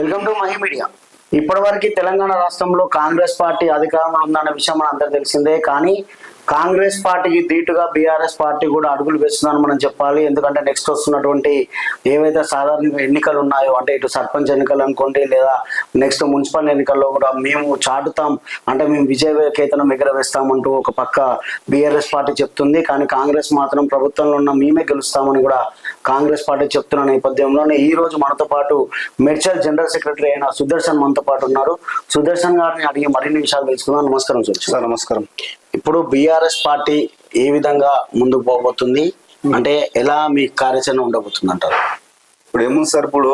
Welcome to Mahi media. ఇప్పటివరకు తెలంగాణ రాష్ట్రంలో Congress party అధికారంలో ఉందన్న విషయం మన అందరికి తెలిసిందే. కానీ కాంగ్రెస్ పార్టీకి ధీటుగా బీఆర్ఎస్ పార్టీ కూడా అడుగులు వేస్తుందని మనం చెప్పాలి. ఎందుకంటే నెక్స్ట్ వస్తున్నటువంటి ఏవైతే సాధారణ ఎన్నికలు ఉన్నాయో అంటే ఇటు సర్పంచ్ ఎన్నికలు అనుకోండి లేదా నెక్స్ట్ మున్సిపల్ ఎన్నికల్లో కూడా మేము చాటుతాం. అంటే మేము విజయ కేతనం ఎగరవేస్తామంటూ ఒక పక్క బీఆర్ఎస్ పార్టీ చెప్తుంది. కానీ కాంగ్రెస్ మాత్రం ప్రభుత్వంలో ఉన్న మేమే గెలుస్తామని కూడా కాంగ్రెస్ పార్టీ చెప్తున్న నేపథ్యంలోనే ఈ రోజు మనతో పాటు మెడ్చల్ జనరల్ సెక్రటరీ అయిన సుదర్శన్ మనతో పాటు ఉన్నారు. సుదర్శన్ గారిని అడిగి మరిన్ని విషయాలు తెలుసుకుందాం. నమస్కారం సార్ నమస్కారం. ఇప్పుడు బీఆర్ఎస్ పార్టీ ఏ విధంగా ముందుకు పోబోతుంది? అంటే ఎలా మీ కార్యాచరణ ఉండబోతుంది అంటారు ఇప్పుడు ఏముంది సార్? ఇప్పుడు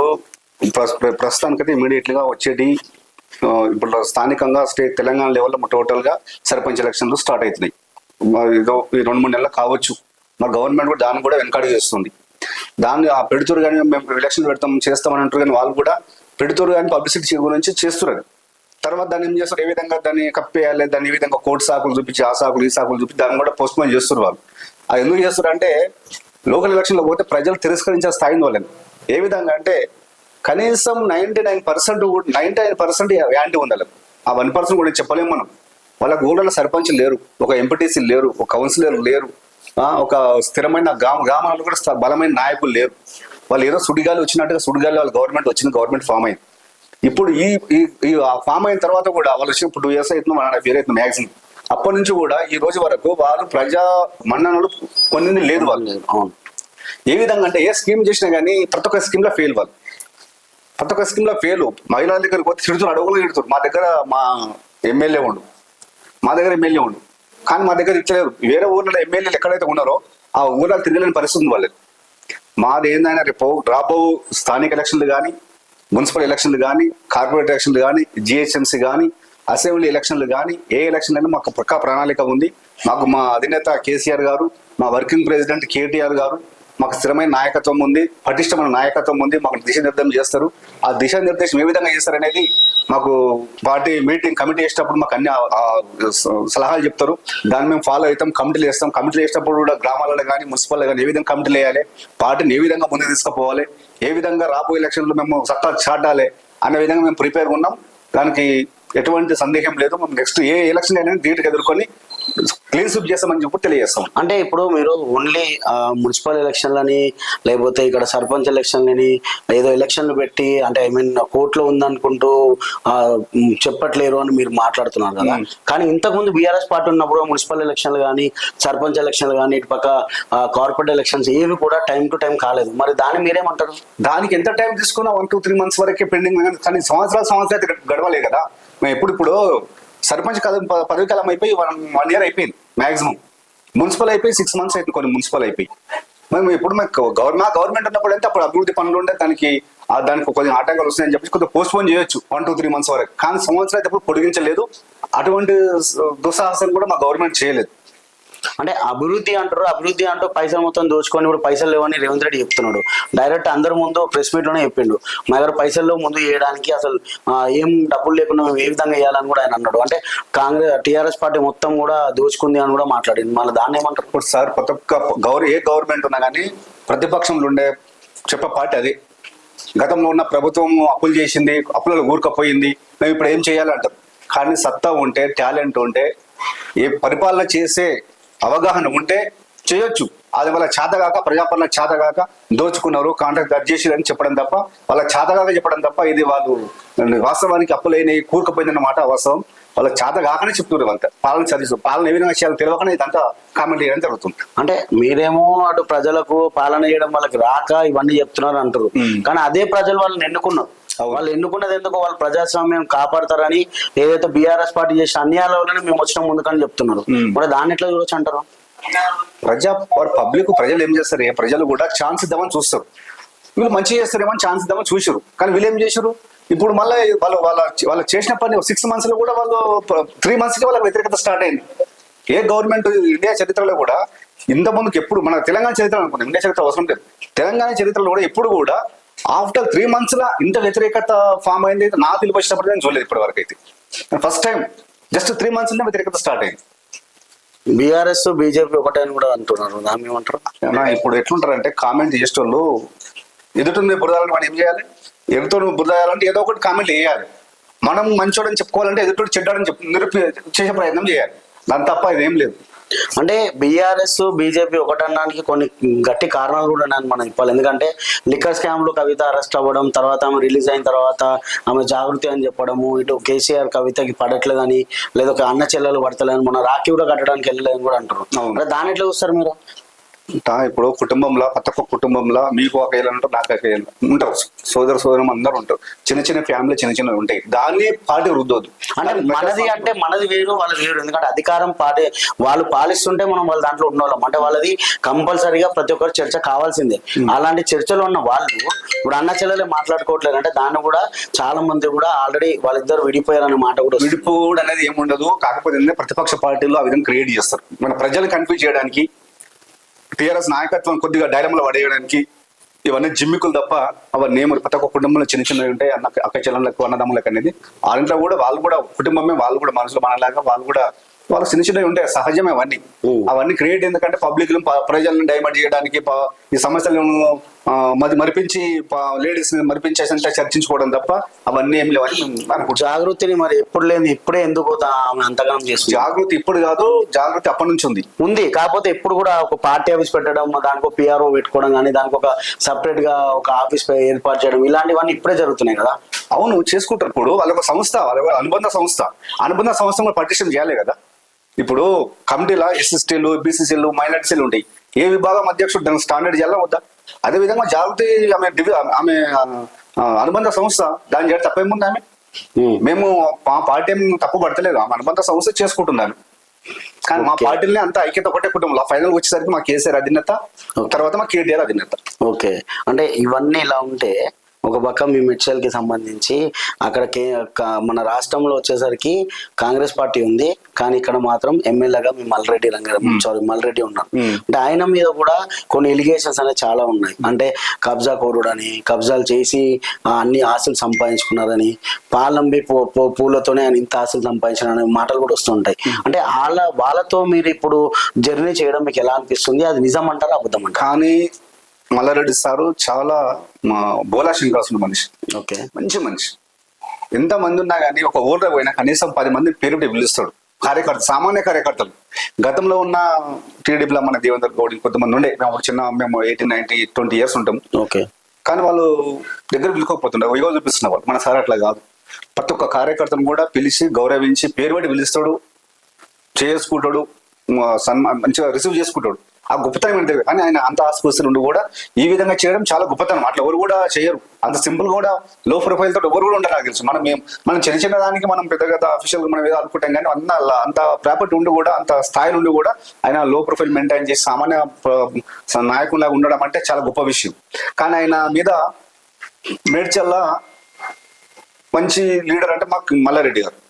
ప్రస్- ప్ర- ప్రస్తుతానికైతే ఇమీడియట్గా వచ్చేటి ఆ, ఇప్పుడు స్థానికంగా స్టేట్ తెలంగాణ లెవెల్లో టోటల్గా సర్పంచ్ ఎలక్షన్లు స్టార్ట్ అవుతున్నాయి. మరి ఏదో ఈ రెండు మూడు నెలలు కావచ్చు. మా గవర్నమెంట్ కూడా దాన్ని కూడా వెనకాడి చేస్తుంది. దాన్ని ఆ పెడుతురు కానీ మేము ఎలక్షన్ పెడతాం చేస్తామని అంటారు కానీ వాళ్ళు కూడా పెడుతురు కానీ పబ్లిసిటీ గురించి చేస్తున్నారు తర్వాత దాన్ని ఏం చేస్తారు? ఏ విధంగా దాన్ని కప్పేయాలి దాన్ని ఏ విధంగా కోటి సాకులు చూపించి ఆ సాకులు ఈ సాకులు చూపించి దాన్ని కూడా పోస్ట్ పోన్ చేస్తారు వాళ్ళు. అది ఎందుకు చేస్తారు అంటే లోకల్ ఎలక్షన్లో పోతే ప్రజలు తిరస్కరించే స్థాయిని వాళ్ళని ఏ విధంగా అంటే కనీసం ninety nine percent ninety nine percent anti ఉండాలి ఆ వన్ పర్సెంట్ కూడా చెప్పలేము మనం. వాళ్ళ ఊళ్ళలో సర్పంచ్ లేరు ఒక ఎంపీటీసీ లేరు ఒక కౌన్సిలర్ లేరు ఒక స్థిరమైన గ్రామ గ్రామాల్లో కూడా బలమైన నాయకులు లేరు. వాళ్ళు ఏదో సుడిగాలి వచ్చినట్టుగా సుడిగాలి వాళ్ళ గవర్నమెంట్ వచ్చింది గవర్నమెంట్ ఫామ్ అయింది. ఇప్పుడు ఈ ఈ ఫామ్ అయిన తర్వాత కూడా వాళ్ళు వచ్చి ఇప్పుడు టూ ఇయర్స్ అవుతుంది మన పేరు అవుతుంది మ్యాక్సిమం. అప్పటి నుంచి కూడా ఈ రోజు వరకు వాళ్ళు ప్రజా మన్ననలు పొందింది లేదు వాళ్ళు. ఏ విధంగా అంటే ఏ స్కీమ్ చేసినా కానీ ప్రతి ఒక్క స్కీమ్లో ఫెయిల్ వాళ్ళు. ప్రతి ఒక్క స్కీమ్లో ఫెయిల్ మహిళల దగ్గరికి పోతే తిడుతున్నారు అడుగులు తిడుతున్నారు మా దగ్గర మా ఎమ్మెల్యే ఉండు. మా దగ్గర ఎమ్మెల్యే ఉండు. కానీ మా దగ్గర ఇచ్చలేరు. వేరే ఊర్లలో ఎమ్మెల్యేలు ఎక్కడైతే ఉన్నారో ఆ ఊర్లో తిరగలేని పరిస్థితి ఉంది వాళ్ళకి. మాది ఏంటంటే రేపు రాబో స్థానిక ఎలక్షన్లు కానీ మున్సిపల్ ఎలక్షన్లు కానీ కార్పొరేట్ ఎలక్షన్లు కానీ జిహెచ్ఎంసీ కానీ అసెంబ్లీ ఎలక్షన్లు కానీ ఏ ఎలక్షన్ అయినా మాకు పక్కా ప్రణాళిక ఉంది. మాకు మా అధినేత కేసీఆర్ గారు మా వర్కింగ్ ప్రెసిడెంట్ కేటీఆర్ గారు మాకు స్థిరమైన నాయకత్వం ఉంది పటిష్టమైన నాయకత్వం ఉంది మాకు దిశానిర్దేశం చేస్తారు. ఆ దిశానిర్దేశం ఏ విధంగా చేస్తారు అనేది మాకు పార్టీ మీటింగ్ కమిటీ వేసేటప్పుడు మాకు అన్ని సలహాలు చెప్తారు. దాన్ని మేము ఫాలో అవుతాం కమిటీలు వేస్తాం. కమిటీలు వేసేటప్పుడు కూడా గ్రామాలలో కానీ మున్సిపల్ కానీ ఏ విధంగా కమిటీలు వేయాలి పార్టీని ఏ విధంగా ముందుకు తీసుకుపోవాలి ఏ విధంగా రాబోయే ఎలక్షన్లో మేము సత్తా చాటాలి అనే విధంగా మేము ప్రిపేర్ ఉన్నాం. దానికి ఎటువంటి సందేహం లేదు. మేము నెక్స్ట్ ఏ ఎలక్షన్ అయినా ధీటుగా ఎదుర్కొని క్లీన్ స్వీప్ చేస్తామని చెప్పి తెలియజేస్తాం. అంటే ఇప్పుడు మీరు ఓన్లీ మున్సిపల్ ఎలక్షన్లని లేకపోతే ఇక్కడ సర్పంచ్ ఎలక్షన్లని ఏదో ఎలక్షన్లు పెట్టి అంటే ఐ మీన్ కోర్టులో ఉందనుకుంటూ చెప్పట్లేరు అని మీరు మాట్లాడుతున్నారు కదా. కానీ ఇంతకుముందు బీఆర్ఎస్ పార్టీ ఉన్నప్పుడు మున్సిపల్ ఎలక్షన్లు కానీ సర్పంచ్ ఎలక్షన్లు కానీ ఇటు పక్క కార్పొరేట్ ఎలక్షన్స్ ఏవి కూడా టైం టు టైం కాలేదు. మరి దాన్ని మీరేమంటారు? దానికి ఎంత టైం తీసుకున్నా వన్ టూ త్రీ మంత్స్ వరకే పెండింగ్ కానీ సంవత్సరాలు సంవత్సరాలు అయితే గడవలే కదా. మేము ఎప్పుడు ఇప్పుడు సర్పంచ్ కాలం పదవి కాలం అయిపోయి వన్ వన్ ఇయర్ అయిపోయింది మాక్సిమం మున్సిపల్ అయిపోయి సిక్స్ మంత్స్ అయితే కొన్ని మున్సిపల్ అయిపోయి. మేము ఇప్పుడు మాకు గవర్నమెంట్ గవర్నమెంట్ ఉన్నప్పుడు అంటే అప్పుడు అభివృద్ధి పనులు ఉండే దానికి దానికి కొంచెం ఆటంకాలు వస్తాయని చెప్పి కొంచెం పోస్ట్ పోన్ చేయొచ్చు వన్ టూ త్రీ మంత్స్ వరకు. కానీ సంవత్సరం అయితే ఎప్పుడు పొడిగించలేదు. అటువంటి దుస్సాహసం కూడా మా గవర్నమెంట్ చేయలేదు. అంటే అభివృద్ధి అంటారు అభివృద్ధి అంటూ పైసలు మొత్తం దోచుకొని ఇప్పుడు పైసలు లేవని రేవంత్ రెడ్డి చెప్తున్నాడు. డైరెక్ట్ అందరి ముందు ప్రెస్ మీట్లోనే చెప్పిండు. మా దగ్గర పైసల్లో ముందు చేయడానికి అసలు ఏం డబ్బులు లేకుండా మేము ఏ విధంగా చేయాలని కూడా ఆయన అన్నాడు. అంటే కాంగ్రెస్ టిఆర్ఎస్ పార్టీ మొత్తం కూడా దోచుకుంది అని కూడా మాట్లాడింది మళ్ళీ దాన్ని ఏమంటారు? ఇప్పుడు సార్ ప్రతి ఒక్క గౌరవ ఏ గవర్నమెంట్ ఉన్నా కానీ ప్రతిపక్షంలో ఉండే చెప్ప పార్టీ అది. గతంలో ఉన్న ప్రభుత్వం అప్పులు చేసింది అప్పులలో ఊరుకపోయింది. మేము ఇప్పుడు ఏం చేయాలంటారు? కానీ సత్తా ఉంటే టాలెంట్ ఉంటే ఏ పరిపాలన చేసే అవగాహన ఉంటే చేయొచ్చు. అది వాళ్ళ చేతగాక ప్రజాపాలన చేతగాక దోచుకున్నారు కాంట్రాక్ట్ కట్ చేసిరని చెప్పడం తప్ప వాళ్ళ చేతగాక చెప్పడం తప్ప ఇది వాళ్ళు వాస్తవానికి అప్పులైన కూరుకుపోయిందన్న మాట వాస్తవం. వాళ్ళ చేత కాకనే చెప్తున్నారు అంత పాలన చదివిస్తూ పాలన ఏ విధంగా చేయాలో తెలియకనే ఇదంతా కామెంట్ చేయడం జరుగుతుంది. అంటే మీరేమో అటు ప్రజలకు పాలన చేయడం వాళ్ళకి రాక ఇవన్నీ చెప్తున్నారు అంటారు. కానీ అదే ప్రజలు వాళ్ళని ఎన్నుకున్నారు. వాళ్ళు ఎన్నుకున్నది ఎందుకు వాళ్ళు ప్రజాస్వామ్యం కాపాడతారని ఏదైతే బీఆర్ఎస్ పార్టీ చేసే అన్యాయాల వల్లనే మేము వచ్చిన ముందుకని చెప్తున్నారు. మరి దాన్ని ఎట్లా చూడొచ్చు అంటారు? ప్రజా పబ్లిక్ ప్రజలు ఏం చేస్తారు? ఏ ప్రజలు కూడా ఛాన్స్ ఇద్దామని చూస్తారు. వీళ్ళు మంచి చేస్తారేమో ఛాన్స్ ఇద్దామని చూసారు కానీ వీళ్ళు ఏం చేశారు? ఇప్పుడు మళ్ళీ వాళ్ళు వాళ్ళ వాళ్ళు చేసిన పని సిక్స్ మంత్స్లో కూడా వాళ్ళు త్రీ మంత్స్కి వాళ్ళ వ్యతిరేకత స్టార్ట్ అయింది. ఏ గవర్నమెంట్ ఇండియా చరిత్రలో కూడా ఇంత ముందుకు ఎప్పుడు మన తెలంగాణ చరిత్ర అనుకున్నాం ఇండియా చరిత్ర అవసరం లేదు. తెలంగాణ చరిత్రలో కూడా ఎప్పుడు కూడా ఆఫ్టర్ త్రీ మంత్స్ లా ఇంత వ్యతిరేకత ఫామ్ అయింది అయితే నా తెలివి వచ్చినప్పుడు నేను చూడలేదు ఇప్పటి వరకు అయితే first time just three months వ్యతిరేకత స్టార్ట్ అయింది. బీఆర్ఎస్ బీజేపీ ఒకటే అని కూడా అంటున్నారు. దాన్ని ఏమంటారు? ఇప్పుడు ఎట్లుంటారంటే కామెంట్ చేసేటోళ్ళు ఎదుటి బురదాలను మనం ఏం చేయాలి? ఎదుతో బుద్ధాయాలంటే ఏదో ఒకటి కామెంట్ వేయాలి మనం మంచోడని చెప్పుకోవాలంటే ఎదుటి చెడ్డాడని చెప్పు నిరూపి చేసే ప్రయత్నం చేయాలి. దాని తప్ప ఇదేం లేదు. అంటే బీఆర్ఎస్ బీజేపీ ఒకటనడానికి కొన్ని గట్టి కారణాలు కూడా ఉన్నాయని మనం చెప్పాలి. ఎందుకంటే లిక్కర్ స్కామ్లో కవిత అరెస్ట్ అవ్వడం తర్వాత ఆమె రిలీజ్ అయిన తర్వాత ఆమె జాగృతి అని చెప్పడము ఇటు కేసీఆర్ కవితకి పడట్లేదని లేదా ఒక అన్న చెల్లెలు పడతలేదని మన రాఖీ కూడా కట్టడానికి వెళ్ళలేదని కూడా అంటారు. దాని ఎట్లా చూస్తారు మీరు? ఇప్పుడు కుటుంబంలో ప్రతి ఒక్క కుటుంబంలో మీకు ఒక ఏళ్ళు ఉంటారు నాకు ఒక ఏళ్ళు ఉంటారు. సోదర సోదరం అందరూ ఉంటారు. చిన్న చిన్న ఫ్యామిలీ చిన్న చిన్నవి ఉంటాయి. దాన్ని పార్టీ రుద్దొద్దు అంటే మనది అంటే మనది వేరు వాళ్ళది వేరు. ఎందుకంటే అధికారం పాటి వాళ్ళు పాలిస్తుంటే మనం వాళ్ళ దాంట్లో ఉన్నోళ్ళం. అంటే వాళ్ళది కంపల్సరీగా ప్రతి ఒక్కరు చర్చ కావాల్సిందే. అలాంటి చర్చలో ఉన్న వాళ్ళు ఇప్పుడు అన్న చెల్లెలే మాట్లాడుకోవట్లేదు. అంటే దాన్ని కూడా చాలా మంది కూడా ఆల్రెడీ వాళ్ళిద్దరు విడిపోయారనే మాట కూడా. విడిపోవడం అనేది ఏముండదు. కాకపోతే ప్రతిపక్ష పార్టీలు ఆ విధంగా క్రియేట్ చేస్తారు. మన ప్రజలు కన్ఫ్యూజ్ చేయడానికి టీఆర్ఎస్ నాయకత్వం కొద్దిగా డైలమలో పడేయడానికి ఇవన్నీ జిమ్మికులు తప్ప అవన్నీ ఏమి ప్రతి ఒక్క కుటుంబంలో చిన్న చిన్నవి ఉంటాయి. అన్న అక్క చెల్లెళ్ళకు అన్నదమ్ములకు అనేది వాళ్ళంట్లో కూడా వాళ్ళు కూడా కుటుంబమే వాళ్ళు కూడా మనసులో మనలాగా వాళ్ళు కూడా వాళ్ళు చిన్న చిన్నవి ఉంటాయి. సహజమే అవన్నీ. అవన్నీ క్రియేట్ ఎందుకంటే పబ్లిక్ ప్రజలను డైవర్ట్ చేయడానికి ఈ సమస్యలను మరి మరిపించి లేడీస్ మరిపించేసంటే చర్చించుకోవడం తప్ప అవన్నీ ఏం లేవని మేము అనుకుంటున్నాం. జాగృతిని మరి ఎప్పుడు లేని ఇప్పుడే ఎందుకు ఆమె అంతగానం చేస్తుంది? జాగృతి ఇప్పుడు కాదు జాగృతి అప్పటి నుంచి ఉంది. ఉంది కాకపోతే ఎప్పుడు కూడా ఒక పార్టీ ఆఫీస్ పెట్టడం దానికి పిఆర్ఓ పెట్టుకోవడం కానీ దానికి ఒక సపరేట్గా ఒక ఆఫీస్ ఏర్పాటు చేయడం ఇలాంటివన్నీ ఇప్పుడే జరుగుతున్నాయి కదా? అవును చేసుకుంటారు. ఇప్పుడు వాళ్ళొక సంస్థ వాళ్ళ అనుబంధ సంస్థ. అనుబంధ సంస్థ కూడా పటిష్టం చేయాలి కదా. ఇప్పుడు కమిటీలో ఎస్ఎస్టీలు బీసీసీలు మైనార్టీసీలు ఉంటాయి. ఏ విభాగం అధ్యక్షుడు దానికి స్టాండర్డ్ చేయాలా వద్దా? అదే విధంగా జాగృతి ఆమె డివి ఆమె అనుబంధ సంస్థ దాని చేయడం తప్పేముంది ఆమె. మేము మా పార్టీ తప్పు పడతలేదు ఆమె అనుబంధ సంస్థ చేసుకుంటున్నాను కానీ మా. పార్టీని అంతా ఐక్యత ఒకటే కుటుంబంలో ఫైనల్ వచ్చేసరికి మా కేసీఆర్ అధినేత. తర్వాత మా కేటీఆర్ అధినేత ఓకే అంటే ఇవన్నీ ఇలా ఉంటే ఒక పక్క మీ మెడ్చల్కి సంబంధించి అక్కడ మన రాష్ట్రంలో వచ్చేసరికి కాంగ్రెస్ పార్టీ ఉంది. కానీ ఇక్కడ మాత్రం ఎమ్మెల్యేగా మీ మల్రెడ్డి రంగారావు సారీ మల్రెడ్డి ఉన్నారు. అంటే ఆయన మీద కూడా కొన్ని ఎలిగేషన్స్ అనేవి చాలా ఉన్నాయి. అంటే కబ్జా కోరుడని కబ్జాలు చేసి ఆ, అన్ని ఆస్తులు సంపాదించుకున్నారని పాలంబి పూలతోనే ఆయన ఇంత ఆస్తులు సంపాదించిన మాటలు కూడా వస్తుంటాయి. అంటే వాళ్ళ వాళ్ళతో మీరు ఇప్పుడు జర్నీ చేయడం మీకు ఎలా అనిపిస్తుంది? అది నిజం అంటారా అబద్ధం అంటారా? కానీ మల్లారెడ్డి సారు చాలా మా బోలా మనిషి. ఓకే. మంచి మనిషి. ఎంత మంది ఉన్నా కానీ ఒక ఊర్లో పోయినా కనీసం పది మంది పేరు పిలుస్తాడు. కార్యకర్త సామాన్య కార్యకర్తలు. గతంలో ఉన్న టీడీపీలో మన దేవేంద్ర గౌడ్ కొంతమంది ఉండే. మేము చిన్న మేము ఎయిటీన్ నైన్టీ ట్వంటీ ఇయర్స్ ఉంటాం. ఓకే. కానీ వాళ్ళు దగ్గర పిలుకోకపోతుండే. ఇగో చూపిస్తున్న వాళ్ళు. మన సార్ అట్లా కాదు. ప్రతి ఒక్క కార్యకర్తను కూడా పిలిచి గౌరవించి పేరు పెట్టి పిలుస్తాడు. చేసుకుంటాడు. సన్మాన్ సన్మా మంచిగా రిసీవ్ చేసుకుంటాడు. ఆ గొప్పతనం ఏంటి కానీ ఆయన అంత ఆస్పస్తులు ఉండి కూడా ఈ విధంగా చేయడం చాలా గొప్పతనం. అట్లా ఎవరు కూడా చేయరు. అంత సింపుల్ కూడా లో ప్రొఫైల్ తోటి ఎవరు కూడా ఉండరు నాకు తెలుసు. మనం మనం చిన్న చిన్న దానికి మనం పెద్ద పెద్ద అఫీషియల్ మనం ఏదో అనుకుంటాం కానీ అంత అంత ప్రాపర్టీ ఉండి కూడా అంత స్థాయి ఉండి కూడా ఆయన లో ప్రొఫైల్ మెయింటైన్ చేసి సామాన్య ప్ర- నాయకులాగా ఉండడం అంటే చాలా గొప్ప విషయం. కానీ ఆయన మీద మేడ్చల్లా మంచి లీడర్ అంటే మాకు మల్లారెడ్డి గారు.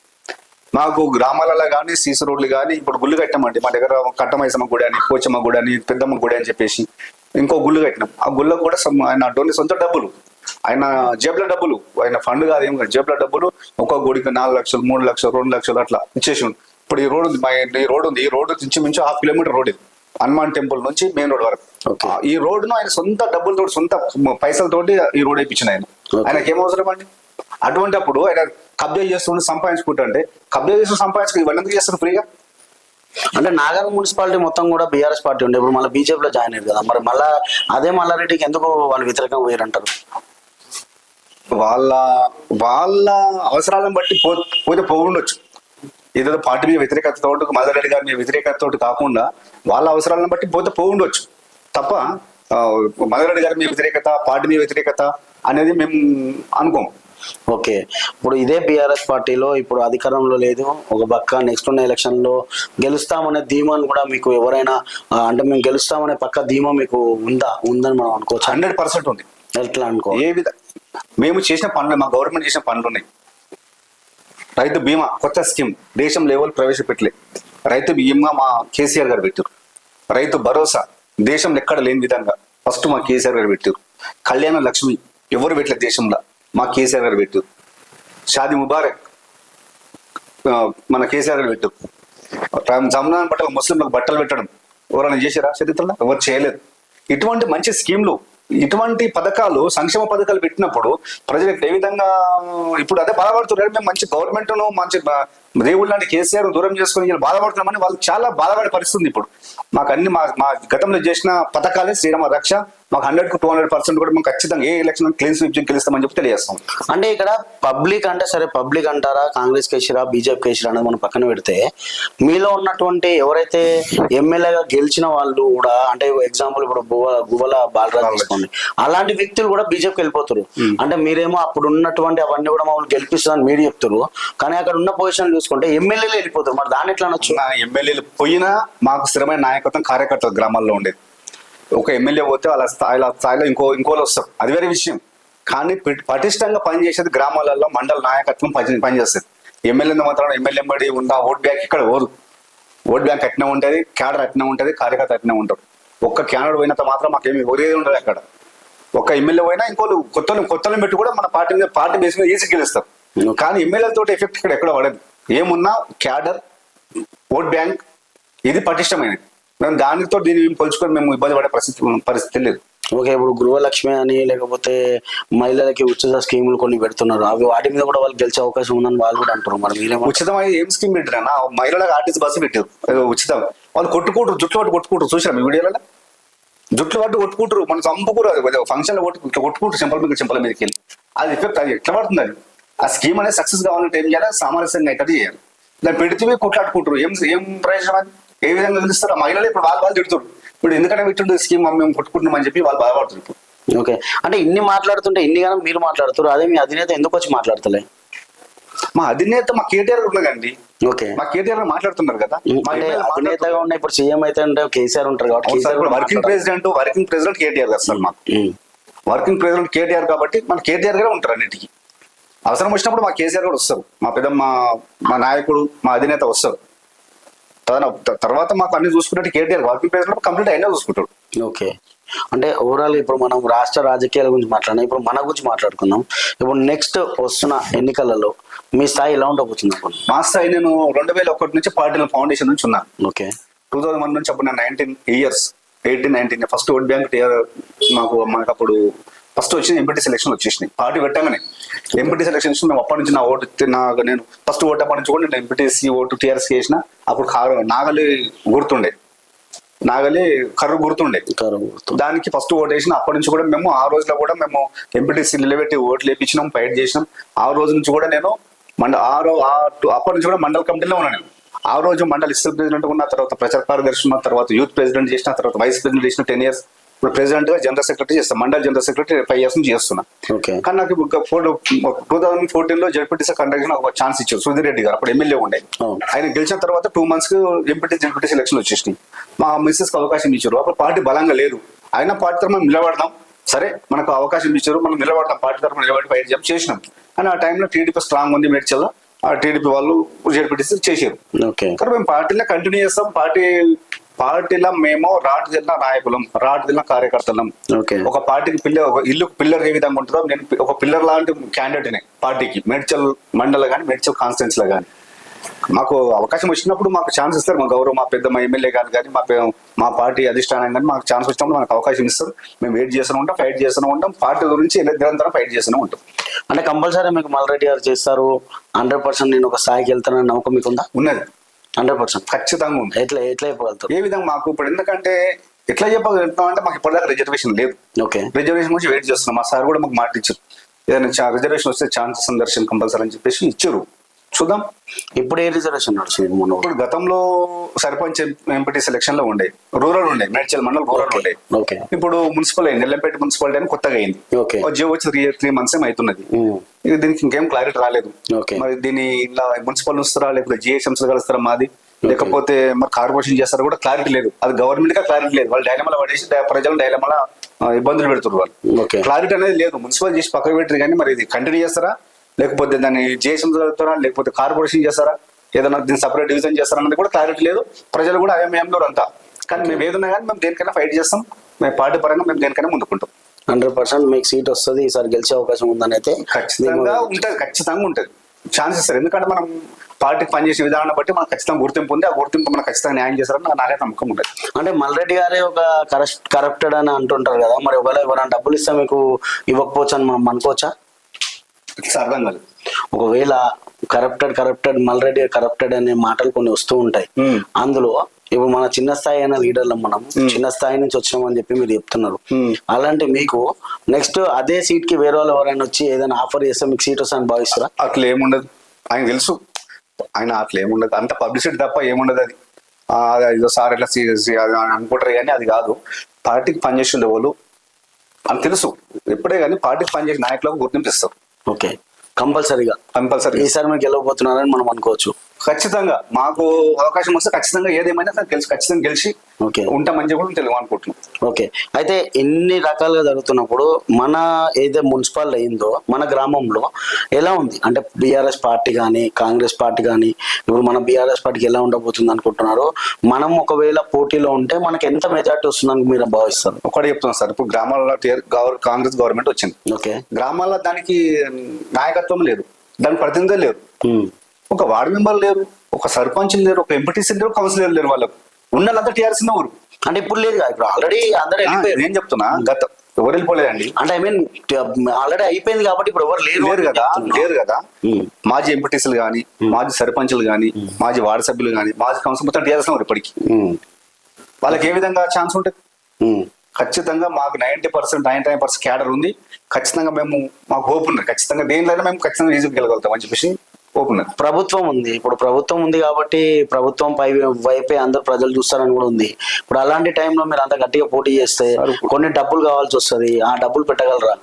మాకు గ్రామాలలో కానీ సీసీ రోడ్లు కానీ ఇప్పుడు గుళ్ళు కట్టామండి. మా దగ్గర కట్టమైసమ్మ గుడి అని పోచమ్మ గుడి అని పెద్దమ్మ గుడి అని చెప్పేసి ఇంకో గుళ్ళు కట్టినాం. ఆ గుళ్ళకు కూడా ఆయన డోని సొంత డబ్బులు. ఆయన జేబుల డబ్బులు. ఆయన ఫండ్ కాదు ఏం కాదు. జేబుల డబ్బులు ఒక్కొక్క గుడికి నాలుగు లక్షలు మూడు లక్షలు రెండు లక్షలు అట్లా ఇచ్చేసి. ఇప్పుడు ఈ రోడ్ ఉంది మా ఈ రోడ్ ఉంది. ఈ రోడ్ నుంచి మించి హాఫ్ కిలోమీటర్ రోడ్ ఇది. హనుమాన్ టెంపుల్ నుంచి మెయిన్ రోడ్ వరకు. ఈ రోడ్డును ఆయన సొంత డబ్బులతో సొంత పైసలతోటి ఈ రోడ్ వేయించిన ఆయన. ఆయనకి ఏం అవసరం అండి? అటువంటి అప్పుడు ఆయన కబ్జా చేస్తుండే సంపాదించుకుంటుంటే కబ్జా చేస్తూ సంపాదించుకు ఇవన్నీ ఎందుకు చేస్తారు ఫ్రీగా? అంటే నాగర్ మున్సిపాలిటీ మొత్తం కూడా బీఆర్ఎస్ పార్టీ ఉండే. ఇప్పుడు మళ్ళీ బీజేపీలో జాయిన్ అయ్యారు కదా. మరి మళ్ళా అదే మల్లారెడ్డికి ఎందుకు వాళ్ళు వ్యతిరేకంగా పోయారంటారు? వాళ్ళ వాళ్ళ అవసరాలను బట్టి పో పోతే పోగుండొచ్చు ఏదో పార్టీ మీద వ్యతిరేకతతో మదర్ రెడ్డి గారి మీద వ్యతిరేకతతో కాకుండా వాళ్ళ అవసరాలను బట్టి పోతే పోగుండొచ్చు తప్ప ఆ, మదర్ రెడ్డి గారి మీద వ్యతిరేకత పార్టీ మీద వ్యతిరేకత అనేది మేము అనుకోం ఓకే. ఇప్పుడు ఇదే బీఆర్ఎస్ పార్టీలో ఇప్పుడు అధికారంలో లేదు. ఒక పక్క నెక్స్ట్ ఉన్న ఎలక్షన్లో గెలుస్తామనే ధీమాను కూడా మీకు ఎవరైనా అంటే మేము గెలుస్తామనే పక్క ధీమా మీకు ఉందా? ఉందని మనం అనుకోవచ్చు? హండ్రెడ్ పర్సెంట్ ఉంది. ఎట్లా అనుకో? ఏ విధ మేము చేసిన పనులు మా గవర్నమెంట్ చేసిన పనులు ఉన్నాయి. రైతు బీమా కొత్త స్కీమ్ దేశం లెవెల్ ప్రవేశపెట్టలే. రైతు బీమా మా కేసీఆర్ గారు పెట్టారు. రైతు భరోసా దేశంలో ఎక్కడ లేని విధంగా ఫస్ట్ మా కేసీఆర్ గారు పెట్టారు. కళ్యాణ లక్ష్మి ఎవరు పెట్టలేదు దేశంలో? మా కేసీఆర్ గారు పెట్టు. షాది ముబారక్ మన కేసీఆర్ గారు పెట్టు. జమ్నాన్ బట్టలు ముస్లింలకు బట్టలు పెట్టడం ఎవరైనా చేశారా? చరిత్రలో ఎవరు చేయలేదు. ఇటువంటి మంచి స్కీమ్లు ఇటువంటి పథకాలు సంక్షేమ పథకాలు పెట్టినప్పుడు ప్రజలకు ఏ విధంగా ఇప్పుడు అదే బాధపడుతున్నారు. మేము మంచి గవర్నమెంట్ మంచి దేవుడు లాంటి కేసీఆర్ దూరం చేసుకుని ఇలా బాధపడుతున్నామని వాళ్ళు చాలా బాధపడే పరిస్థితి ఉంది ఇప్పుడు. మాకు అన్ని మా మా గతంలో చేసిన పథకాలే శ్రీరామ రక్ష మాకు హండ్రెడ్కు టూ హండ్రెడ్ పర్సెంట్ కూడా మేము ఖచ్చితంగా ఏ ఎలక్షన్ క్లీన్ స్వీప్ గెలుస్తామని చెప్పి తెలియజేస్తాం. అంటే ఇక్కడ పబ్లిక్ అంటే సరే పబ్లిక్ అంటారా కాంగ్రెస్ కేసిరా బీజేపీ కేసిరా అనేది మనం పక్కన పెడితే మీలో ఉన్నటువంటి ఎవరైతే ఎమ్మెల్యేగా గెలిచిన వాళ్ళు కూడా అంటే ఎగ్జాంపుల్ ఇప్పుడు గువ్వల బాలరాజు తీసుకోండి. అలాంటి వ్యక్తులు కూడా బీజేపీకి వెళ్ళిపోతారు అంటే మీరేమో అప్పుడు ఉన్నటువంటి అవన్నీ కూడా మమ్మల్ని గెలిపిస్తుందని మీరు చెప్తారు కానీ అక్కడ ఉన్న పొజిషన్ చూసుకుంటే ఎమ్మెల్యేలు వెళ్ళిపోతారు. మరి దాన్ని ఎట్లా అనొచ్చు? ఎమ్మెల్యేలు పోయినా మాకు స్థిరమైన నాయకత్వం కార్యకర్తల గ్రామాల్లో ఉండేది. ఒక ఎమ్మెల్యే పోతే వాళ్ళ స్థాయిలో స్థాయిలో ఇంకో ఇంకోళ్ళు వస్తారు. అది వేరే విషయం. కానీ పటిష్టంగా పనిచేసేది గ్రామాలలో మండల నాయకత్వం పని పనిచేస్తుంది. ఎమ్మెల్యే మాత్రం ఎమ్మెల్యే బడి ఉన్న ఓట్ బ్యాంక్ ఇక్కడ ఓరు ఓట్ బ్యాంక్ అట్నే ఉంటుంది క్యాడర్ అట్నే ఉంటుంది కార్యకర్త అట్నే ఉంటారు ఒక్క క్యాడర్ పోయినంత మాత్రం మాకేమి ఒరేది ఉండదు అక్కడ. ఒక ఎమ్మెల్యే పోయినా ఇంకోళ్ళు కొత్తలు కొత్తలు పెట్టి కూడా మన పార్టీ మీద పార్టీ బేస్ మీద ఈజీ గెలుస్తారు. కానీ ఎమ్మెల్యేలతో ఎఫెక్ట్ ఇక్కడ ఎక్కడ పడదు. ఏమున్నా క్యాడర్ ఓట్ బ్యాంక్ ఇది పటిష్టమైనది. మేము దానితో దీన్ని మేము పోల్చుకొని మేము ఇబ్బంది పడే పరిస్థితి పరిస్థితి లేదు. ఓకే ఇప్పుడు గృహలక్ష్మి అని లేకపోతే మహిళలకి ఉచిత స్కీములు కొన్ని పెడుతున్నారు. అవి వాటి మీద కూడా వాళ్ళు గెలిచే అవకాశం ఉందని వాళ్ళు కూడా అంటారు మరి మీరేమో ఉచితమైన ఏం స్కీమ్ పెట్టారన్న మహిళలకు ఆర్టీసీ బస్సు పెట్టారు. ఉచితం. వాళ్ళు కొట్టుకుంటారు జుట్లు పట్టు కొట్టుకుంటారు. చూసారా మీ వీడియోలలో? జుట్లు పట్టు కొట్టుకుంటారు. మన చంపుకురు అది ఫంక్షన్లో కొట్టు ఇట్లా కొట్టుకుంటారు చెంపల మీద చెంపల మీదకి వెళ్ళి. అది ఎఫెక్ట్ అది ఎట్లా పడుతుంది అది? ఆ స్కీమ్ అనేది సక్సెస్ కావాలంటే ఏం చేయాలి? సామరస్యంగా అయితే చేయాలి. దాన్ని పెడితే కొట్లాడుకుంటారు. ఏం ఏం ప్రయోజనం అది? ఏ విధంగా తెలుస్తారు ఆ మహిళలు ఇప్పుడు వాళ్ళు వాళ్ళు తిడుతారు ఇప్పుడు ఎందుకంటే పెట్టిండు స్కీమ్ మేము కొట్టుకుంటున్నాం అని చెప్పి వాళ్ళు బాధపడుతారు ఇప్పుడు. ఓకే. అంటే ఇన్ని మాట్లాడుతుంటే ఇన్ని గానం మీరు మాట్లాడుతారు అదే మీ అధినేత ఎందుకు వచ్చి మాట్లాడతలే? మా అధినేత మా కేటీఆర్ ఉన్నదండి ఓకే. మా కేటీఆర్ మాట్లాడుతున్నారు కదా. అంటే అధినేతగా ఉన్న ఇప్పుడు సీఎం అయితే అంటే కేసీఆర్ ఉంటారు కాబట్టి working. President working president KTR గారు సార్ మాకు. వర్కింగ్ ప్రెసిడెంట్ కేటీఆర్ కాబట్టి మన కేటీఆర్ గారే ఉంటారు అన్నిటికీ. అవసరం వచ్చినప్పుడు మా కేసీఆర్ కూడా వస్తారు. మా పెద్ద మా మా నాయకుడు మా అధినేత వస్తారు. తర్వాత మాకు అన్ని చూసుకున్నట్టు కేటీఆర్ వర్కింగ్ ప్రెసిడెంట్ కంప్లీట్ అయినా చూసుకుంటాడు. ఓకే. అంటే ఓవరాల్ ఇప్పుడు మనం రాష్ట్ర రాజకీయాల గురించి మాట్లాడినాం ఇప్పుడు మన గురించి మాట్లాడుకుందాం. ఇప్పుడు నెక్స్ట్ వస్తున్న ఎన్నికలలో మీ స్థాయి ఎలా ఉండబోతుంది మా స్థాయి నేను రెండు వేల ఒకటి నుంచి పార్టీల ఫౌండేషన్ నుంచి ఉన్నాను ఓకే. టూ థౌసండ్ వన్ నుంచి అప్పుడు నేను nineteen years eighteen nineteen first vote bank మాకు మనకు అప్పుడు ఫస్ట్ వచ్చిన ఎంపీటీ సెలక్షన్ వచ్చేసినాయి. పార్టీ పెట్టగానే ఎంపీటీ సెలక్షన్ మేము అప్పటి నుంచి నా ఓటు తి- నా నేను ఫస్ట్ ఓటు అప్పటి నుంచి కూడా నేను ఎంపీటీసీ ఓటు టీఆర్ఎస్ చేసిన అప్పుడు కారు నాగలి గుర్తుండే. నాగలి కర్రు గుర్తుండే. దానికి ఫస్ట్ ఓట్ వేసిన అప్పటి నుంచి కూడా మేము ఆ రోజులో కూడా మేము ఎంపీటీసీ నిలబెట్టి ఓట్లు వేయించినాం ఫైట్ చేసినాం. ఆ రోజు నుంచి కూడా నేను మండ ఆ రో అప్పటి నుంచి కూడా మండల కమిటీలో ఉన్నాను నేను. ఆ రోజు మండల ప్రెసిడెంట్ ఉన్న తర్వాత ప్రచార కార్యదర్శి ఉన్న తర్వాత యూత్ ప్రెసిడెంట్ చేసిన తర్వాత వైస్ ప్రెసిడెంట్ చేసిన టెన్ ఇయర్స్ ఇప్పుడు ప్రెసిడెంట్గా జనరల్ సెక్రటరీ చేస్తాను మండల జనరల్ సెక్రటరీ ఫైవ్ ఇయర్స్ నుంచి చేస్తున్నా. కానీ నాకు టూ థౌసండ్ ఫోర్టీన్లో జడ్పీటీసీ కండక్ట్ ఒక ఛాన్స్ ఇచ్చారు సుధీర్ రెడ్డి గారు అప్పుడు ఎమ్మెల్యే ఉండే. ఆయన గెలిచిన తర్వాత టూ మంత్స్కి ఎంపీటీ జడ్పీటీ సెలక్షన్ వచ్చేసినాయి. మా మిస్సెస్కి అవకాశం ఇచ్చారు అప్పుడు పార్టీ బలంగా లేదు. అయినా పార్టీ తరఫున నిలబడదాం. సరే మనకు అవకాశం ఇచ్చారు మనం నిలబడదాం పార్టీ తరఫున నిలబడి ఫైట్ చేయం చేసినాం. అని ఆ టైంలో టీడీపీ స్ట్రాంగ్ ఉంది మేడ్చల్ ఆ టీడీపీ వాళ్ళు జడ్పీటీసీ చేశారు. కానీ మేము పార్టీలో కంటిన్యూ చేస్తాం పార్టీ పార్టీలో మేము రాటు జిల్లా నాయకులం రాటు జిల్లా కార్యకర్తలం. ఓకే. ఒక పార్టీకి పిల్లర్ ఒక ఇల్లు పిల్లర్ ఏ విధంగా ఉంటుందో నేను ఒక పిల్లర్ లాంటి క్యాండిడేట్నే పార్టీకి. మేడ్చల్ మండల కానీ మేడ్చల్ కాన్స్టిట్యూన్స్లో కానీ మాకు అవకాశం వచ్చినప్పుడు మాకు ఛాన్స్ ఇస్తారు. మా గౌరవం మా పెద్ద మా ఎమ్మెల్యే గారు కానీ మా మా పార్టీ అధిష్టానం కానీ మాకు ఛాన్స్ వచ్చినప్పుడు మనకు అవకాశం ఇస్తారు. మేము వెయిట్ చేస్తూనే ఉంటాం ఫైట్ చేస్తూనే ఉంటాం. పార్టీ గురించి నిరంతరం ఫైట్ చేస్తూనే ఉంటాం. అంటే కంపల్సరీ మీకు మల్రెడ్డి గారు చేస్తారు. హండ్రెడ్ పర్సెంట్ నేను ఒక స్థాయికి వెళ్తానని నమ్మకం మీకు ఉందా ఉన్నది. Hundred percent. ఖచ్చితంగా ఉంది. ఎట్లా ఎట్లా చెప్పగలుగుతారు ఏ విధంగా మాకు ఇప్పుడు ఎందుకంటే ఎట్లా చెప్పగలుగుతాం అంటే మాకు ఇప్పటిదాకా రిజర్వేషన్ లేదు. ఓకే. రిజర్వేషన్ గురించి వెయిట్ చేస్తున్నాం. మా సార్ కూడా మాకు మాట ఇచ్చారు. ఏదైనా రిజర్వేషన్ వస్తే ఛాన్స్ సందర్శన కంపల్సరీ అని చెప్పేసి ఇచ్చారు. చూద్దాం. ఇప్పుడు ఏ రిజర్వేషన్ నడుస్తుంది మన ఊరు? ఇప్పుడు గతంలో సర్పంచ్ ఎంపీటీ సెలక్షన్లో ఉండే. రూరల్ ఉండే. మేడ్చల్ మండలం రూరల్ ఉండే. ఓకే. ఇప్పుడు మున్సిపల్ అయింది. నెల్లంపేట మున్సిపాలిటీ అని కొత్తగా అయింది. జియో వచ్చి త్రీ త్రీ మంత్స్ ఏమో అవుతున్నది. దీనికి ఇంకేం క్లారిటీ రాలేదు. మరి దీన్ని ఇలా మున్సిపల్ వస్తారా లేకపోతే జిహెచ్ఎంస్ కలుస్తారా మాది? లేకపోతే మరి కార్పొరేషన్ చేస్తారా కూడా క్లారిటీ లేదు. అది గవర్నమెంట్గా క్లారిటీ లేదు. వాళ్ళు డైలమల పడేసి ప్రజలు డైలమల ఇబ్బందులు పెడుతున్నారు వాళ్ళు. క్లారిటీ అనేది లేదు. మున్సిపల్ చేసి పక్కకు పెట్టారు కానీ మరి ఇది కంటిన్యూ చేస్తారా? లేకపోతే దాన్ని జిహెచ్ఎంస్ కలుగుతారా లేకపోతే కార్పొరేషన్ చేస్తారా? ఏదైనా దీన్ని సపరేట్ డివిజన్ చేస్తారా అనేది కూడా క్లారిటీ లేదు. ప్రజలు కూడా అయోమయంలో అంతా కానీ మేము ఏదైనా కానీ మేము దేనికైనా ఫైట్ చేస్తాం. మేము పార్టీ పరంగా మేము దేనికైనా ముందుకుంటాం. హండ్రెడ్ పర్సెంట్ మీకు సీట్ వస్తుంది ఈసారి గెలిచే అవకాశం ఉందని అయితే ఖచ్చితంగా ఉంటది ఖచ్చితంగా ఉంటది. ఛాన్స్ ఇస్తారు ఎందుకంటే మనం పార్టీకి పనిచేసే విధానాన్ని బట్టి మనకు ఖచ్చితంగా గుర్తింపు ఉంది. ఆ గుర్తింపు మనకు ఖచ్చితంగా న్యాయం చేస్తారని నాకు నాకైతే నమ్మకం ఉంటుంది. అంటే మల్రెడ్డి గారే ఒక కరప్ట్ కరప్టెడ్ అని అంటుంటారు కదా మరి ఒకవేళ ఎవరైనా డబ్బులు ఇస్తే మీకు ఇవ్వకపోవచ్చు అని మనం అనుకోవచ్చా? అర్థం కాలేదు. ఒకవేళ కరప్టెడ్ కరప్టెడ్ మల్రెడ్డి కరప్టెడ్ అనే మాటలు కొన్ని వస్తూ ఉంటాయి. అందులో ఇప్పుడు మన చిన్న స్థాయి అయిన లీడర్లు మనం చిన్న స్థాయి నుంచి వచ్చినామని చెప్పి మీరు చెప్తున్నారు. అలాంటి మీకు నెక్స్ట్ అదే సీట్కి వేరే వాళ్ళు ఎవరైనా వచ్చి ఏదైనా ఆఫర్ చేస్తే మీకు సీట్ వస్తుందని భావిస్తారా? అట్లా ఏముండదు. ఆయన తెలుసు. ఆయన అట్లా ఏముండదు. అంత పబ్లిసిటీ తప్ప ఏముండదు అది. ఏదో సార్ ఎట్లా సీరియస్ అనుకుంటారు కానీ అది కాదు. పార్టీకి పనిచేసిండే వాళ్ళు అని తెలుసు. ఎప్పుడే కానీ పార్టీకి పనిచేసే నాయకులకు గుర్తింపు ఇస్తారు ఓకే. కంపల్సరీగా. కంపల్సరీ ఈసారి మీరు గెలవబోతున్నారని మనం అనుకోవచ్చు. ఖచ్చితంగా మాకు అవకాశం వస్తే ఖచ్చితంగా ఏదేమైనా గెలిచి ఖచ్చితంగా గెలిచి ఓకే. ఉంటామని చెప్పి తెలుగు అనుకుంటున్నాం. ఓకే. అయితే ఎన్ని రకాలుగా జరుగుతున్నప్పుడు మన ఏదైతే మున్సిపల్ అయిందో మన గ్రామంలో ఎలా ఉంది? అంటే బీఆర్ఎస్ పార్టీ కానీ కాంగ్రెస్ పార్టీ కానీ ఇప్పుడు మన బీఆర్ఎస్ పార్టీకి ఎలా ఉండబోతుంది అనుకుంటున్నారు? మనం ఒకవేళ పోటీలో ఉంటే మనకి ఎంత మెజార్టీ వస్తుందని మీరు భావిస్తారు? ఒకటి చెప్తున్నాం సార్ ఇప్పుడు గ్రామాల్లో కాంగ్రెస్ గవర్నమెంట్ వచ్చింది. ఓకే. గ్రామాల్లో దానికి నాయకత్వం లేదు. దానికి ప్రతినిధులు లేరు. ఒక వార్డు మెంబర్ లేరు ఒక సర్పంచ్ లేరు ఒక ఎంపీటీసీ లేరు కౌన్సిలర్ లేరు వాళ్ళకు. ఉన్నదంతా టీఆర్ఎస్ ఊరు. అంటే ఇప్పుడు లేదు ఇప్పుడు ఆల్రెడీ అందరూ నేను చెప్తున్నా గత ఎవరు వెళ్ళిపోలేదండి. అంటే ఐ మీన్ ఆల్రెడీ అయిపోయింది కాబట్టి ఇప్పుడు ఎవరు లేరు కదా. లేరు కదా. మాజీ ఎంపీటీసీలు కానీ మాజీ సర్పంచ్లు కానీ మాజీ వార్డు సభ్యులు కానీ మాజీ కౌన్సిల్ మొత్తం టీఆర్ఎస్ ఉన్నారు ఇప్పటికి. వాళ్ళకి ఏ విధంగా ఛాన్స్ ఉంటుంది. ఖచ్చితంగా మాకు ninety percent ninety nine percent cadre ఉంది. ఖచ్చితంగా మేము మాకు హోప్ ఉన్నది. ఖచ్చితంగా దేనిలో మేము ఖచ్చితంగా ఈజీగా గెలగలుగుతాం అని చెప్పేసి ఉన్నది ప్రభుత్వం ఉంది. ఇప్పుడు ప్రభుత్వం ఉంది కాబట్టి ప్రభుత్వం పై వైపే అందరు ప్రజలు చూస్తారని కూడా ఉంది. ఇప్పుడు అలాంటి టైంలో మీరు అంత గట్టిగా పోటీ చేస్తే కొన్ని డబ్బులు కావాల్సి వస్తుంది. ఆ డబ్బులు పెట్టగలరా?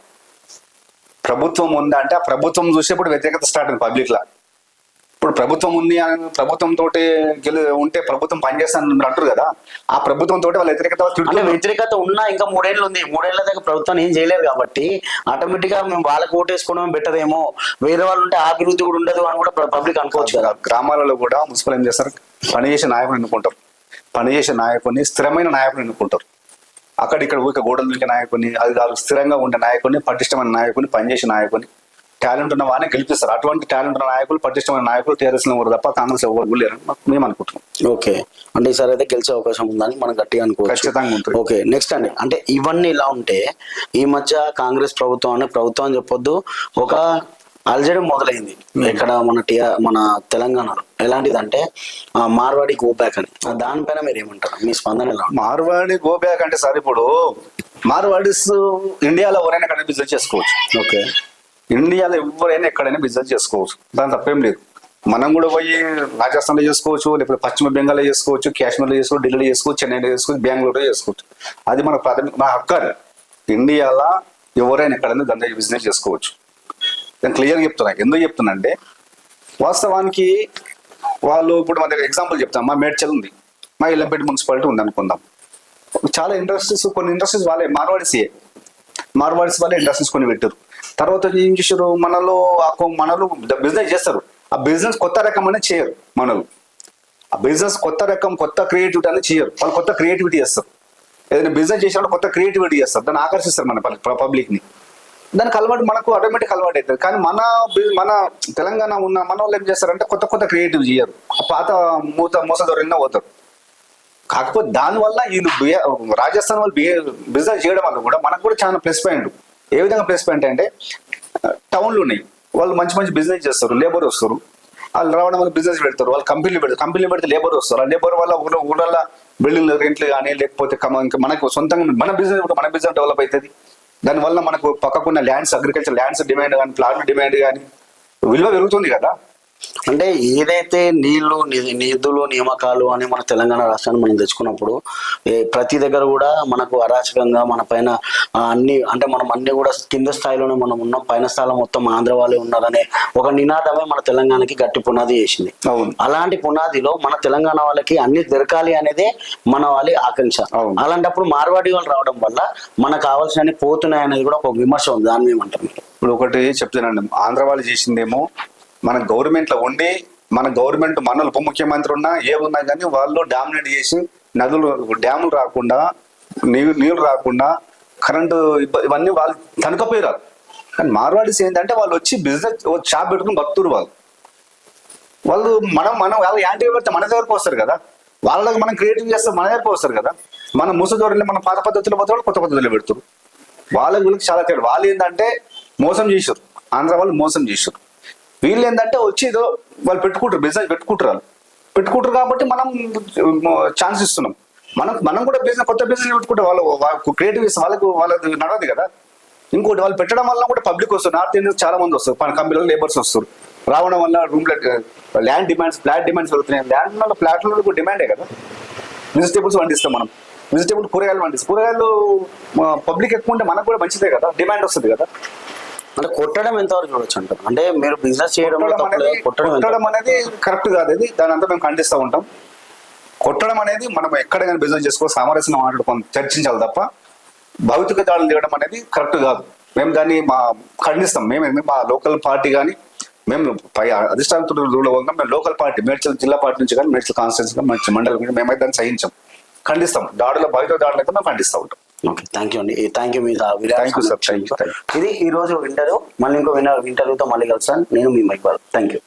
ప్రభుత్వం ఉందా అంటే ఆ ప్రభుత్వం చూసేప్పుడు వ్యతిరేకత స్టార్ట్ అయింది పబ్లిక్ లా ఇప్పుడు ప్రభుత్వం ఉంది అని ప్రభుత్వం తోటి గెలు ఉంటే ప్రభుత్వం పనిచేస్తాను అంటారు కదా ఆ ప్రభుత్వం తోటి వాళ్ళ వ్యతిరేకత అంటే. వ్యతిరేకత ఉన్నా ఇంకా మూడేళ్ళు ఉంది. మూడేళ్ళ దాకా ప్రభుత్వం ఏం చేయలేరు కాబట్టి ఆటోమేటిక్గా మేము వాళ్ళకి ఓటేసుకోవడం బెటర్ ఏమో వేరే వాళ్ళు ఉంటే అభివృద్ధి కూడా ఉండదు అని కూడా పబ్లిక్ అనుకోవచ్చు కదా. గ్రామాలలో కూడా మున్సిపల్ ఏం చేస్తారు? పనిచేసే నాయకుని ఎన్నుకుంటారు. పనిచేసే నాయకుని స్థిరమైన నాయకుని ఎన్నుకుంటారు. అక్కడ ఇక్కడ ఊరిక గోడలు దూకే నాయకుని అది కాదు స్థిరంగా ఉండే నాయకుని పటిష్టమైన నాయకుని పనిచేసే నాయకుని టాలెంట్ ఉన్న వాడిని గెలిపిస్తారు. అటువంటి టాలెంట్ ఉన్న నాయకులు పటిష్టమైన నాయకులు టీఆర్ఎస్లో తప్ప కాంగ్రెస్ ఎవరు మాకు- మేము అనుకుంటున్నాం. ఓకే. అంటే ఈసారి అయితే గెలిచే అవకాశం ఉందని మనం గట్టిగా అనుకోవచ్చు. ఖచ్చితంగా ఉంటుంది. ఓకే. నెక్స్ట్ అండి. అంటే ఇవన్నీ ఇలా ఉంటే ఈ మధ్య కాంగ్రెస్ ప్రభుత్వం అనే ప్రభుత్వం అని చెప్పొద్దు. ఒక అలజడి మొదలైంది. ఇక్కడ మన టిఆర్ మన తెలంగాణలో. ఎలాంటిదంటే మార్వాడి గో బ్యాక్ అని. దానిపైన మీరు ఏమంటారు? మీ స్పందన ఎలా మార్వాడి గో బ్యాక్ అంటే సార్ ఇప్పుడు మార్వాడిస్ ఇండియాలో ఎవరైనా బిజినెస్ చేసుకోవచ్చు. ఓకే. ఇండియాలో ఎవరైనా ఎక్కడైనా బిజినెస్ చేసుకోవచ్చు. దాని తప్పేం లేదు. మనం కూడా పోయి రాజస్థాన్లో చేసుకోవచ్చు లేకపోతే పశ్చిమ బెంగాల్లో చేసుకోవచ్చు కాశ్మీర్లో చేసుకోవచ్చు ఢిల్లీలో చేసుకోవచ్చు చెన్నైలో చేసుకోవచ్చు బెంగళూరులో చేసుకోవచ్చు. అది మన ప్రాథమిక మన హక్కు ఇండియాలో ఎవరైనా ఎక్కడైనా దాని బిజినెస్ చేసుకోవచ్చు. నేను క్లియర్గా చెప్తున్నా. ఎందుకు చెప్తున్నా అంటే వాస్తవానికి వాళ్ళు ఇప్పుడు మన దగ్గర ఎగ్జాంపుల్ చెప్తాం మా మేడ్చల్ ఉంది. మా ఇల్లంపేట మున్సిపాలిటీ ఉంది అనుకుందాం. చాలా ఇండస్ట్రీస్ కొన్ని ఇండస్ట్రీస్ వాళ్ళే మార్వాడిసే మార్వాడిస్ వాళ్ళే ఇండస్ట్రీస్ కొన్ని పెట్టారు తర్వాత ఏం చేశారు? మనలో ఆ కొ- మనలు బిజినెస్ చేస్తారు. ఆ బిజినెస్ కొత్త రకం అనేది చేయరు మనలు. ఆ బిజినెస్ కొత్త రకం కొత్త క్రియేటివిటీ అనేది చేయరు. వాళ్ళు కొత్త క్రియేటివిటీ చేస్తారు. ఏదైనా బిజినెస్ చేసినప్పుడు కొత్త క్రియేటివిటీ చేస్తారు. దాన్ని ఆకర్షిస్తారు మన పబ్లిక్ని దానికి అలవాటు మనకు ఆటోమేటిక్ అలవాటు అవుతుంది. కానీ మన మన తెలంగాణ ఉన్న మన వాళ్ళు ఏం చేస్తారంటే కొత్త కొత్త క్రియేటివ్ చేయరు. ఆ పాత మూత మోసదొరిన పోతారు. కాకపోతే దానివల్ల వీళ్ళు రాజస్థాన్ వాళ్ళు బిజినెస్ చేయడం వల్ల కూడా మనకు కూడా చాలా ప్లస్ పాయింట్ ఏ విధంగా ప్లస్ పాయింట్ అంటే టౌన్లు ఉన్నాయి. వాళ్ళు మంచి మంచి బిజినెస్ చేస్తారు లేబర్ వస్తారు. వాళ్ళు రావడం వల్ల బిజినెస్ పెడతారు వాళ్ళు కంపెనీలు పెడతారు. కంపెనీలు పెడితే లేబర్ వస్తారు. ఆ లేబర్ వల్ల ఊళ్ళో ఊళ్ళల్లో బిల్డింగ్ రెంట్లు కానీ లేకపోతే మనకు సొంతంగా మన బిజినెస్ కూడా మన బిజినెస్ డెవలప్ అవుతుంది. దానివల్ల మనకు పక్కకున్న ల్యాండ్స్ అగ్రికల్చర్ ల్యాండ్స్ డిమాండ్ కానీ ప్లాట్ డిమాండ్ కానీ విలువ పెరుగుతుంది కదా. అంటే ఏదైతే నీళ్ళు నిధులు నియామకాలు అని మన తెలంగాణ రాష్ట్రాన్ని మనం తెచ్చుకున్నప్పుడు ప్రతి దగ్గర కూడా మనకు అరాచకంగా మన పైన అన్ని అంటే మనం అన్ని కూడా కింద స్థాయిలోనే మనం ఉన్నాం. పైన స్థాయిలో మొత్తం ఆంధ్ర వాళ్ళే ఉన్నారనే ఒక నినాదమే మన తెలంగాణకి గట్టి పునాది చేసింది అవును. అలాంటి పునాదిలో మన తెలంగాణ వాళ్ళకి అన్ని దొరకాలి అనేదే మన వాళ్ళ ఆకాంక్ష. అలాంటప్పుడు మార్వాడి వాళ్ళు రావడం వల్ల మనకు కావాల్సిన పోతున్నాయి అనేది కూడా ఒక విమర్శ ఉంది. దాన్ని ఏమంటారు? ఇప్పుడు ఒకటి చెప్తున్నానండి ఆంధ్ర వాళ్ళు చేసిందేమో మన గవర్నమెంట్లో ఉండి మన గవర్నమెంట్ మన ఉప ముఖ్యమంత్రి ఉన్నా ఏమున్నా కానీ వాళ్ళు డామినేట్ చేసి నదులు డ్యాములు రాకుండా నీళ్ళు నీళ్ళు రాకుండా కరెంటు ఇవన్నీ వాళ్ళు తనకపోయారు కానీ మార్వాడీస్ ఏంటంటే వాళ్ళు వచ్చి బిజినెస్ షాప్ పెట్టుకుని బతుకుతారు వాళ్ళు. వాళ్ళు మనం మనం వాళ్ళు యాంటీ పెడితే మన దగ్గరకు వస్తారు కదా. వాళ్ళకి మనం క్రియేటివ్ చేస్తే మన దగ్గరకు వస్తారు కదా. మన ముసదోరిని మన పాత పద్ధతిలో పోతే కొత్త పద్ధతిలో పెడతారు వాళ్ళ గురించి చాలా తేడా వాళ్ళు ఏంటంటే మోసం చేశారు ఆంధ్ర వాళ్ళు మోసం చేశారు వీళ్ళు ఏంటంటే వచ్చి ఏదో వాళ్ళు పెట్టుకుంటారు బిజినెస్ పెట్టుకుంటారు వాళ్ళు. పెట్టుకుంటారు కాబట్టి మనం ఛాన్స్ ఇస్తున్నాం. మనం మనం కూడా బిజినెస్ కొత్త బిజినెస్ పెట్టుకుంటే వాళ్ళు క్రియేటివ్ ఇస్తే వాళ్ళకు వాళ్ళకి నడవదు కదా. ఇంకోటి వాళ్ళు పెట్టడం వల్ల కూడా పబ్లిక్ వస్తారు నార్త్ ఇండియన్ చాలా మంది వస్తారు. మన కంపెనీలో లేబర్స్ వస్తారు. రావడం వల్ల room land demands flat demands పెరుగుతున్నాయి. ల్యాండ్ వల్ల ఫ్లాట్లలో డిమాండే కదా. వెజిటేబుల్స్ పండిస్తాం మనం. వెజిటేబుల్ కూరగాయలు పండిస్తాం. కూరగాయలు పబ్లిక్ ఎక్కువ ఉంటే మనకు కూడా మంచిదే కదా. డిమాండ్ వస్తుంది కదా. అంటే కొట్టడం ఎంతవరకు చూడొచ్చు అంటారు? అంటే మీరు బిజినెస్ చేయడం కొట్టడం అనేది కొట్టడం అనేది కరెక్ట్ కాదు. ఇది దాని అంతా మేము ఖండిస్తూ ఉంటాం. కొట్టడం అనేది మనం ఎక్కడ కానీ బిజినెస్ చేసుకో సామరస్యం మాట్లాడుకొని చర్చించాలి తప్ప భౌతిక దాడులు తీయడం అనేది కరెక్ట్ కాదు. మేము దాన్ని మా ఖండిస్తాం. మేము మా లోకల్ పార్టీ కానీ మేము పై అధిష్టానంతో రూల్ మేము లోకల్ పార్టీ మేడ్చల్ జిల్లా పార్టీ నుంచి కానీ మేడ్చల్ కాన్స్టిట్యూన్స్ కానీ మంచి మండలం కానీ మేమైతే దాన్ని సహించాం. ఖండిస్తాం. దాడుల భౌతిక దాడులు అయితే మేము ఖండిస్తూ ఉంటాం. ఓకే థ్యాంక్ యూ అండి. థ్యాంక్ యూ మీ. Thank ఇది ఈ రోజు ఇంటర్వ్యూ మళ్ళీ ఇంకో ఇంటర్వ్యూతో మళ్ళీ కలుస్తాను. నేను మీ మైక్ థ్యాంక్ యూ